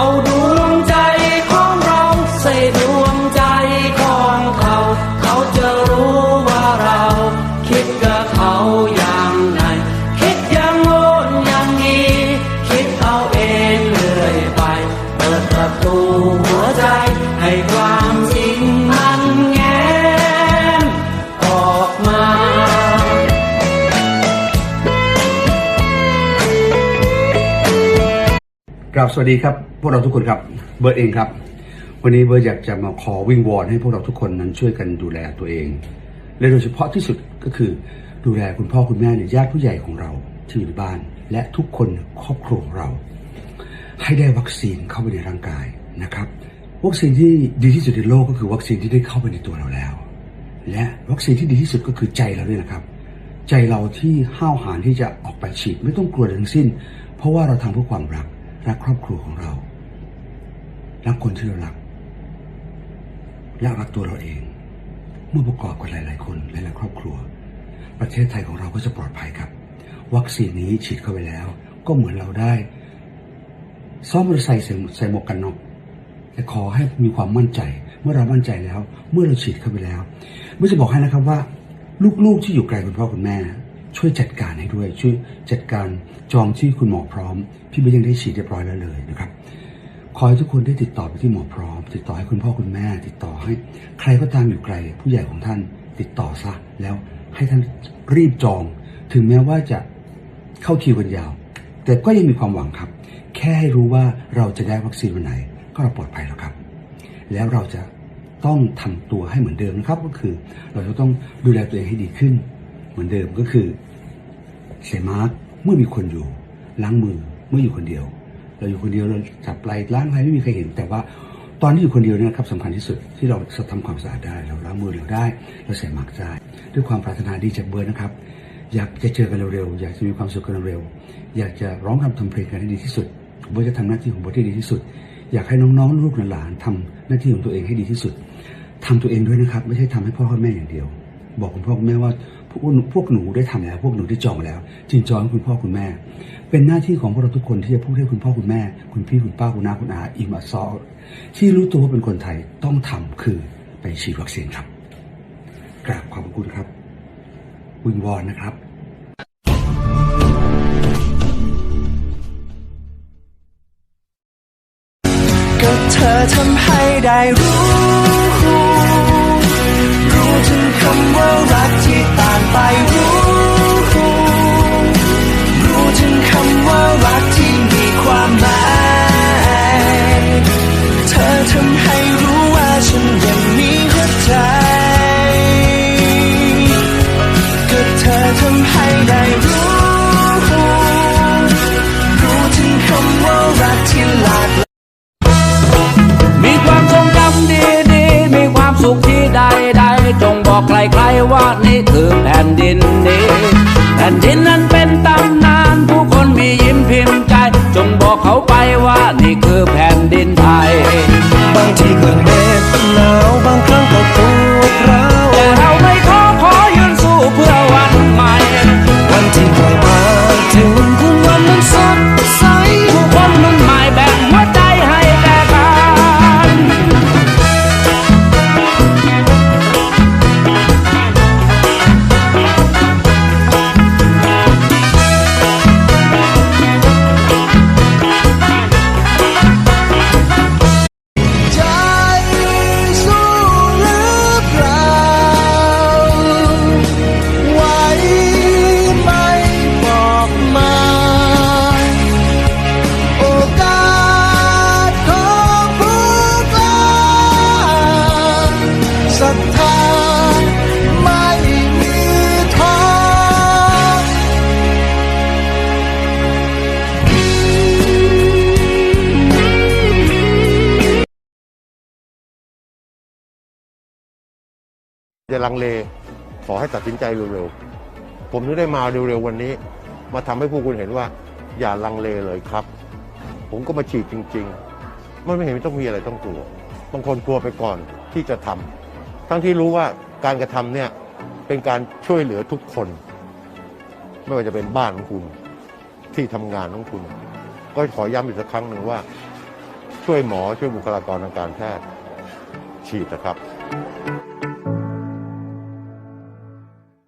เอาด กราบสวัสดีครับ พวกเราทุกคนครับ เบิร์ดเองครับ วันนี้เบิร์ดอยากจะมาขอวิงวอนให้พวกเราทุกคนนั้นช่วยกันดูแลตัวเอง และโดยเฉพาะที่สุดก็คือดูแลคุณพ่อคุณแม่เนี่ยญาติผู้ใหญ่ของเราที่อยู่ในบ้าน และทุกคนครอบครัวของเรา ให้ได้วัคซีนเข้าไปในร่างกายนะครับ วัคซีนที่ดีที่สุดในโลกก็คือวัคซีนที่ได้เข้าไปในตัวเราแล้ว และวัคซีนที่ดีที่สุดก็คือใจเราด้วยนะครับ ใจเราที่ห้าวหาญที่จะออกไปฉีดไม่ต้องกลัวทั้งสิ้น เพราะว่าเราทำเพื่อความรัก รักครอบครัวของเรา รักคนที่เรารัก และรักตัวเราเอง เมื่อประกอบกับหลาย ๆ คนหลาย ๆ ครอบครัว ประเทศไทยของเราก็จะปลอดภัยครับ วัคซีนนี้ฉีดเข้าไปแล้ว ก็เหมือนเราได้ซ้อมมอเตอร์ไซค์ใส่ใส่หมวกกันน็อกแต่ขอให้มีความมั่นใจ เมื่อเรามั่นใจแล้ว เมื่อเราฉีดเข้าไปแล้ว ไม่จะบอกให้นะครับว่า ลูก ๆ ที่อยู่ไกลคุณพ่อคุณแม่ ช่วยจัดการให้ด้วย ช่วยจัดการจองที่คุณหมอพร้อม พี่เบยยังได้ฉีดเรียบร้อยแล้วเลยนะครับขอให้ทุกคนได้ติดต่อไปที่หมอพร้อม ติดต่อให้คุณพ่อคุณแม่ ติดต่อให้ ใครก็ตามอยู่ไกล ผู้ใหญ่ของท่าน ติดต่อซะแล้วให้ท่านรีบจอง ถึงแม้ว่าจะเข้าคิวกันยาว แต่ก็ยังมีความหวังครับ แค่ให้รู้ว่าเราจะได้วัคซีนวันไหน ก็เราปลอดภัยแล้วครับ แล้วเราจะต้องทำตัวให้เหมือนเดิมนะครับ ก็คือ เราจะต้องดูแลตัวเองให้ดีขึ้น เหมือนเดิมก็คือใส่มาสก์เมื่อมีคนอยู่ ล้างมือเมื่ออยู่คนเดียว เราอยู่คนเดียวเราจับไหลล้างใครไม่มีใครเห็น แต่ว่าตอนที่อยู่คนเดียวนี่ยนะครับสำคัญที่สุดที่เราจะทำความสะอาดได้ เราล้างมือเราได้ เราใส่มาสก์ได้ ด้วยความปรารถนาดีจากเบิร์ดนะครับ อยากจะเจอกันเร็วๆอยากจะมีความสุขกันเร็วๆอยากจะร้องรำทำเพลงกันให้ดีที่สุดเบิร์ดจะทำหน้าที่ของเบิร์ดที่ดีที่สุด อยากให้น้องๆลูกหลานๆทำหน้าที่ของตัวเองให้ดีที่สุดทำตัวเองด้วยนะครับ ไม่ใช่ทำให้พ่อแม่อย่างเดียว บอกคุณพ่อคุณแม่ว่า พวกหนูพวกหนูได้ทำแล้ว พวกหนูได้จองแล้วจึงจองให้คุณพ่อคุณแม่ เป็นหน้าที่ของพวกเราทุกคนที่จะพูดให้คุณพ่อคุณแม่ คุณพี่คุณป้าคุณน้าคุณอาอิมอัสซอที่รู้ตัวว่าเป็นคนไทยต้องทำคือไปฉีดวัคซีนครับกราบขอบพระคุณครับวิงวอนนะครับก็เธอทำให้ได้รู้ ฉันยังมีหัวใจก็เธอทำให้ได้รู้ รู้ถึงคำว่ารักที่หลากหลายมีความทรงจำดีๆมีความสุขที่ใดๆจงบอกใครๆว่านี่คือแผ่นดินนี้แผ่นดินนั้นเป็นตำนานผู้คนมียิ้มพิมพ์ใจ จงบอกเขาไปว่านี่คือแผ่นดินไทย จะลังเลขอให้ตัดสินใจเร็วๆ ผมถึงได้มาเร็วๆวันนี้ มาทำให้ผู้คุณเห็นว่า อย่าลังเลเลยครับ ผมก็มาฉีดจริง ๆ มันไม่เห็นต้องมีอะไรต้องกลัวบางคนกลัวไปก่อนที่จะทำทั้งที่รู้ว่าการกระทำเนี่ยเป็นการช่วยเหลือทุกคน ไม่ว่าจะเป็นบ้านของคุณที่ทำงานของคุณ ก็ขอย้ำอีกสักครั้งหนึ่งว่า ช่วยหมอช่วยบุคลากรทางการแพทย์ฉีดนะครับ